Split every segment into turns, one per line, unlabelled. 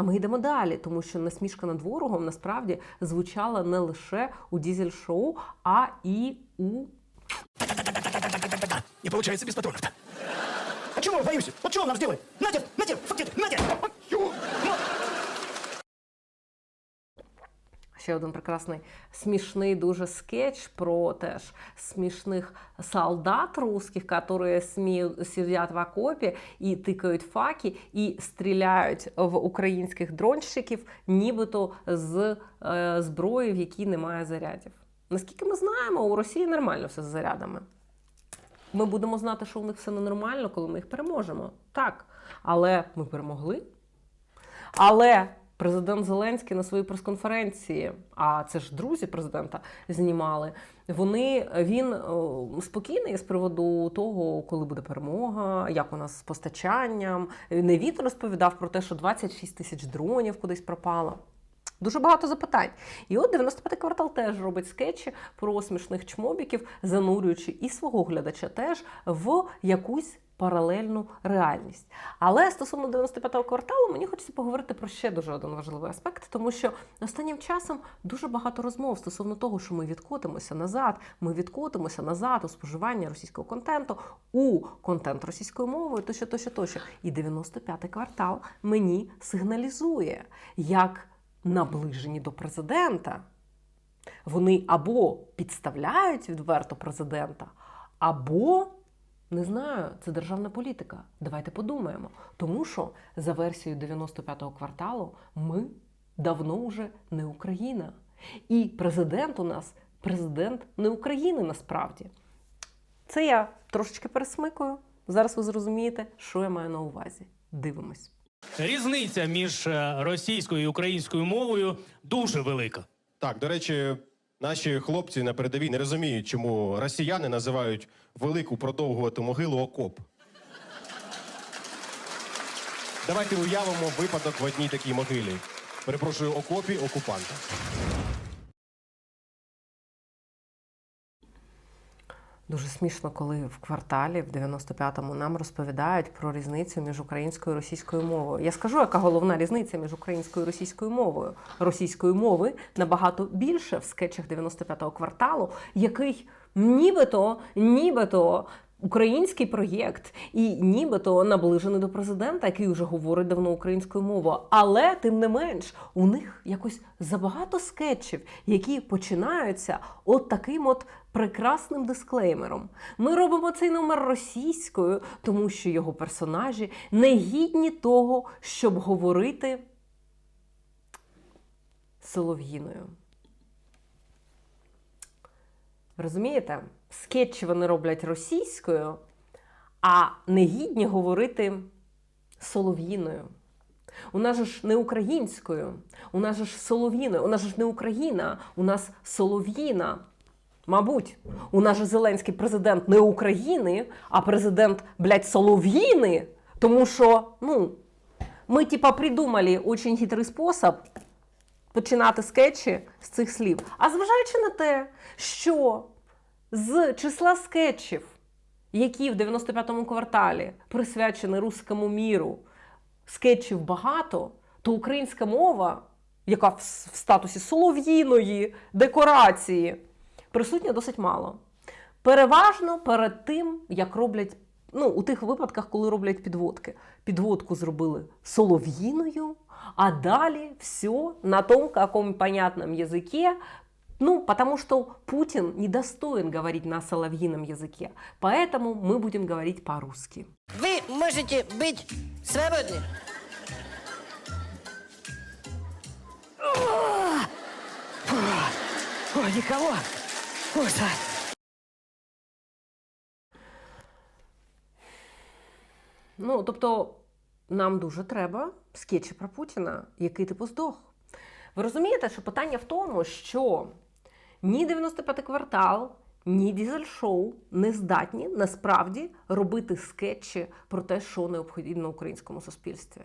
А ми йдемо далі, тому що насмішка над ворогом насправді звучала не лише у дізель-шоу, а і у
Не получается без патронов-то. А чего боюсь? Вот что он нам сделает? Надя, Надя, фактит, нате! Ё, ну.
Ще один прекрасний смішний дуже скетч про теж смішних солдат русських, які сидять в окопі і тикають факи, і стріляють в українських дронщиків, нібито з е, зброї, в якій немає зарядів. Наскільки ми знаємо, у Росії нормально все з зарядами. Ми будемо знати, що у них все ненормально, коли ми їх переможемо. Так. Але ми перемогли. Але президент Зеленський на своїй прес-конференції, а це ж друзі президента знімали. Вони він спокійний з приводу того, коли буде перемога, як у нас з постачанням. Не він розповідав про те, що 26 тисяч дронів кудись пропало. Дуже багато запитань. І от 95-й квартал теж робить скетчі про смішних чмобіків, занурюючи і свого глядача теж в якусь паралельну реальність. Але стосовно 95-го кварталу мені хочеться поговорити про ще дуже один важливий аспект, тому що останнім часом дуже багато розмов стосовно того, що ми відкотимося назад, ми відкотимося назад у споживання російського контенту, у контент російською мовою, тощо, тощо, тощо. І 95-й квартал мені сигналізує, як наближені до президента. Вони або підставляють відверто президента, або не знаю, це державна політика. Давайте подумаємо. Тому що за версією 95-го кварталу ми давно вже не Україна. І президент у нас президент не України насправді. Це я трошечки пересмикую. Зараз ви зрозумієте, що я маю на увазі. Дивимось.
Різниця між е, російською і українською мовою дуже велика.
Так, до речі, наші хлопці на передовій не розуміють, чому росіяни називають велику продовгувати могилу окоп. Давайте уявимо випадок в одній такій могилі. Перепрошую, окопі окупанта.
Дуже смішно, коли в кварталі в 95-му нам розповідають про різницю між українською і російською мовою. Я скажу, яка головна різниця між українською і російською мовою. Російської мови набагато більше в скетчах 95-го кварталу, який нібито, нібито. Український проєкт і нібито наближений до президента, який вже говорить давно українською мовою. Але тим не менш, у них якось забагато скетчів, які починаються от таким от прекрасним дисклеймером. Ми робимо цей номер російською, тому що його персонажі не гідні того, щоб говорити солов'їною. Розумієте? Скетчі вони роблять російською, а не гідні говорити солов'їною. У нас ж не українською, у нас ж солов'їною, у нас ж не Україна, у нас солов'їна. Мабуть, у нас же Зеленський президент не України, а президент, блядь, Солов'їни. Тому що, ну, ми, типа, придумали очень хитрий спосіб починати скетчі з цих слів. А зважаючи на те, що з числа скетчів, які в 95-му кварталі присвячені руському міру, скетчів багато, то українська мова, яка в статусі солов'їної декорації, присутня досить мало. Переважно перед тим, як роблять, ну, у тих випадках, коли роблять підводки. Підводку зробили солов'їною, а далі все на том каком понятном языке, ну, потому что Путин недостоин говорить на соловьином языке, поэтому мы будем говорить по-русски.
Вы можете быть свободны.
Ой, никого. Ужас.
Ну, тобто, нам дуже треба скетчі про Путіна, який типу здох. Ви розумієте, що питання в тому, що ні 95-й квартал, ні дізель-шоу не здатні насправді робити скетчі про те, що необхідно українському суспільстві.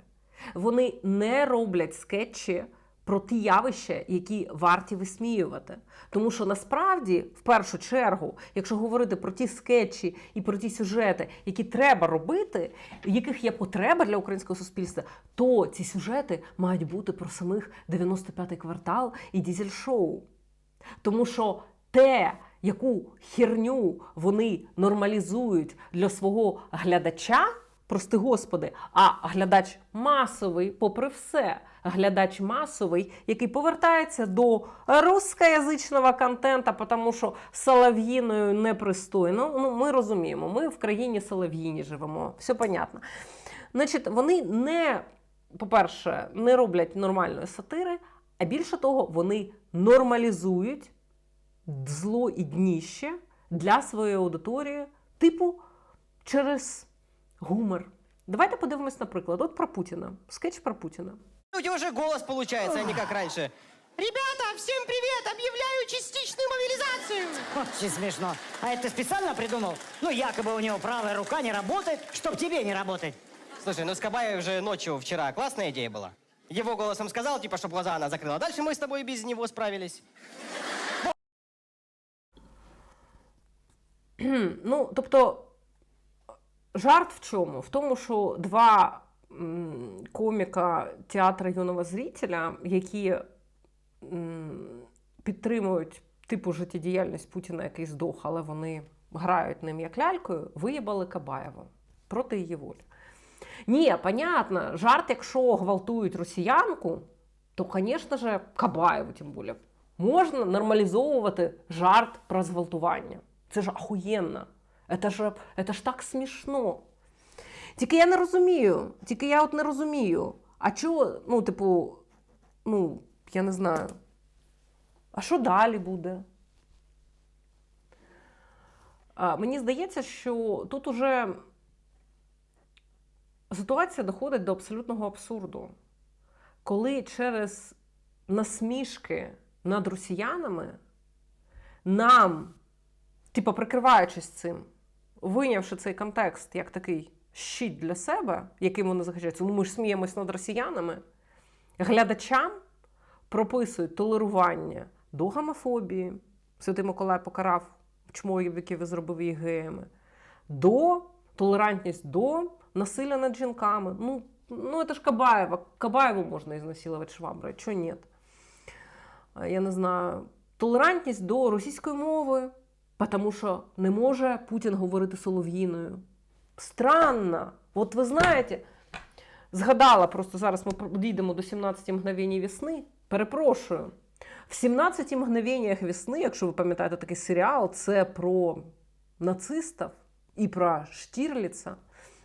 Вони не роблять скетчі про ті явища, які варті висміювати. Тому що насправді, в першу чергу, якщо говорити про ті скетчі і про ті сюжети, які треба робити, яких є потреба для українського суспільства, то ці сюжети мають бути про самих 95-й квартал і дізель-шоу. Тому що те, яку херню вони нормалізують для свого глядача, прости господи, а глядач масовий, попри все, глядач масовий, який повертається до рускоязичного контента, тому що солов'їною непристойно. Ну, ми розуміємо, ми в країні солов'їні живемо, все понятно. Значить, вони не, по-перше, не роблять нормальної сатири, а більше того, вони нормалізують зло і дніще для своєї аудиторії, типу через гумор. Давайте подивимось, наприклад, от про Путіна. Скетч про Путіна.
У тебя уже голос получается, а не как раньше.
Ребята, всем привет! Объявляю частичную мобилизацию!
Очень смешно. А это ты специально придумал? Ну, якобы у него правая рука не работает, чтоб тебе не работать.
Слушай, ну Скобаев же ночью вчера классная идея была. Его голосом сказал, типа, чтобы глаза она закрыла. Дальше мы с тобой без него справились.
Ну, тобто, жарт в чому? В тому, що два коміка театру юного зрителя, які підтримують типу життєдіяльність Путіна, який здох, але вони грають ним як лялькою, виїбали Кабаєва проти її волі. Ні, понятно, жарт, якщо гвалтують росіянку, то, звісно ж, Кабаєву тим більше. Можна нормалізовувати жарт про зґвалтування. Це ж ахуєнно. Це ж, це ж так смішно. Тільки я не розумію. Тільки я от не розумію. А чого, ну, типу, ну, я не знаю. А що далі буде? А, мені здається, що тут уже ситуація доходить до абсолютного абсурду. Коли через насмішки над росіянами нам, типу, прикриваючись цим, вийнявши цей контекст як такий щит для себе, яким вони захищаються, ну ми ж сміємось над росіянами, глядачам прописують толерування до гомофобії. Святий Миколай покарав чмоївиків і зробив їх геями, до толерантність до насилля над жінками. Ну, ну це ж Кабаєва. Кабаєву можна ізнасилувати шваброю, чого ні? Я не знаю. Толерантність до російської мови, тому що не може Путін говорити солов'їною. Странно. От ви знаєте, згадала просто зараз ми дійдемо до 17 мгновень весни. Перепрошую. В 17 мгновеннях весни, якщо ви пам'ятаєте такий серіал, це про нацистів і про Штірліца.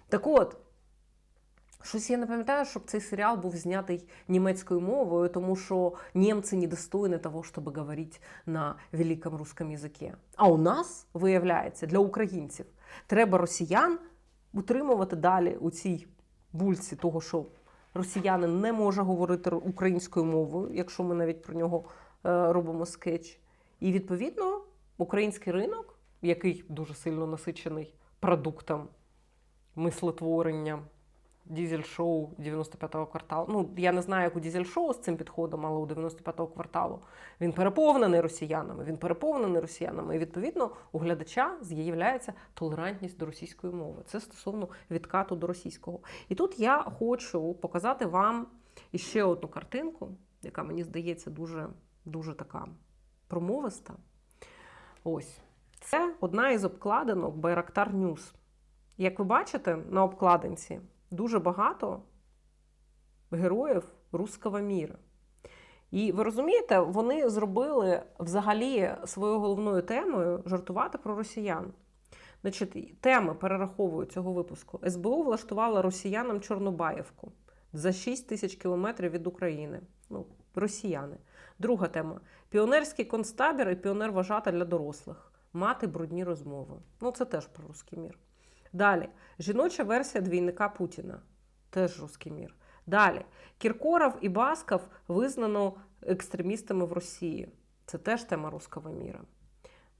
Так от, щось я не пам'ятаю, щоб цей серіал був знятий німецькою мовою, тому що німці недостойні того, щоб говорити на великому русском язикі. А у нас, виявляється, для українців треба росіян утримувати далі у цій бульці того, що росіянин не може говорити українською мовою, якщо ми навіть про нього е, робимо скетч. І відповідно український ринок, який дуже сильно насичений продуктом мислотворення, дізель-шоу 95-го кварталу. Ну, я не знаю, як у дізель-шоу з цим підходом, але у 95-го кварталу він переповнений росіянами. Він переповнений росіянами. І відповідно у глядача з'являється толерантність до російської мови. Це стосовно відкату до російського. І тут я хочу показати вам іще одну картинку, яка мені здається дуже, дуже така промовиста. Ось. Це одна із обкладинок Байрактар News. Як ви бачите на обкладинці, дуже багато героїв руского міра. І ви розумієте, вони зробили взагалі своєю головною темою жартувати про росіян. Значить, теми перераховую цього випуску. СБУ влаштувала росіянам Чорнобаївку за 6 тисяч кілометрів від України. Ну, росіяни. Друга тема: піонерський концтабір і піонер вважата для дорослих. Мати брудні розмови. Ну, це теж про русський мір. Далі. Жіноча версія двійника Путіна. Теж русський мір. Далі. Кіркоров і Басков визнано екстремістами в Росії. Це теж тема руського міра.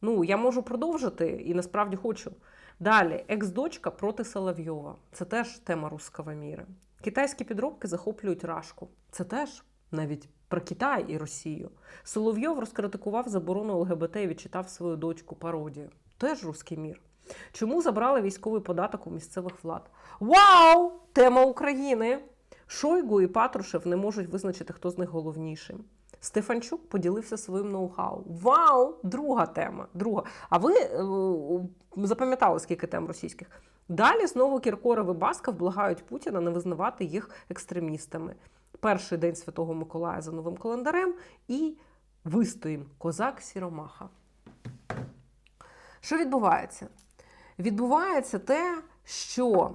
Ну, я можу продовжити і насправді хочу. Далі, екс-дочка проти Соловйова. Це теж тема руського міра. Китайські підробки захоплюють рашку. Це теж навіть про Китай і Росію. Соловйов розкритикував заборону ЛГБТ і відчитав свою дочку пародію. Теж руський мір. Чому забрали військовий податок у місцевих влад? Вау! Тема України! Шойгу і Патрушев не можуть визначити, хто з них головніший. Стефанчук поділився своїм ноу-хау. Вау! Друга тема. Друга. А ви е, запам'ятали, скільки тем російських? Далі знову Кіркоров і Басков благають Путіна не визнавати їх екстремістами. Перший день Святого Миколая за новим календарем і вистоїм Козак Сіромаха. Що відбувається? Відбувається те, що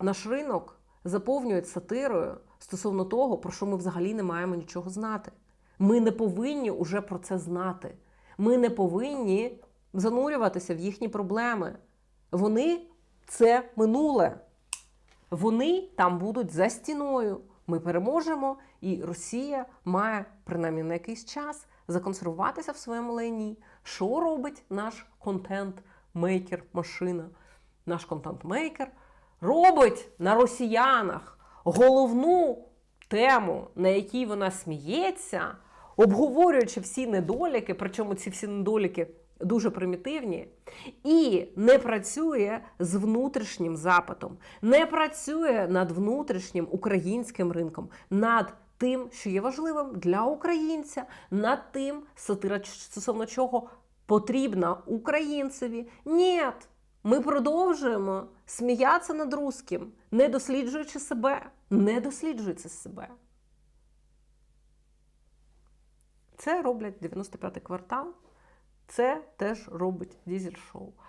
наш ринок заповнюють сатирою стосовно того, про що ми взагалі не маємо нічого знати. Ми не повинні уже про це знати. Ми не повинні занурюватися в їхні проблеми. Вони це минуле. Вони там будуть за стіною. Ми переможемо, і Росія має принаймні на якийсь час законсервуватися в своєму лайні. Що робить наш контент-мейкер, машина? Наш контент-мейкер робить на росіянах головну тему, на якій вона сміється, обговорюючи всі недоліки, причому ці всі недоліки дуже примітивні, і не працює з внутрішнім запитом, не працює над внутрішнім українським ринком, над тим, що є важливим для українця, над тим, стосовно чого потрібна українцеві. Ні, ми продовжуємо сміятися над русським, не досліджуючи себе, не досліджуючи себе. Це роблять 95-й квартал. Це теж робить дізель-шоу.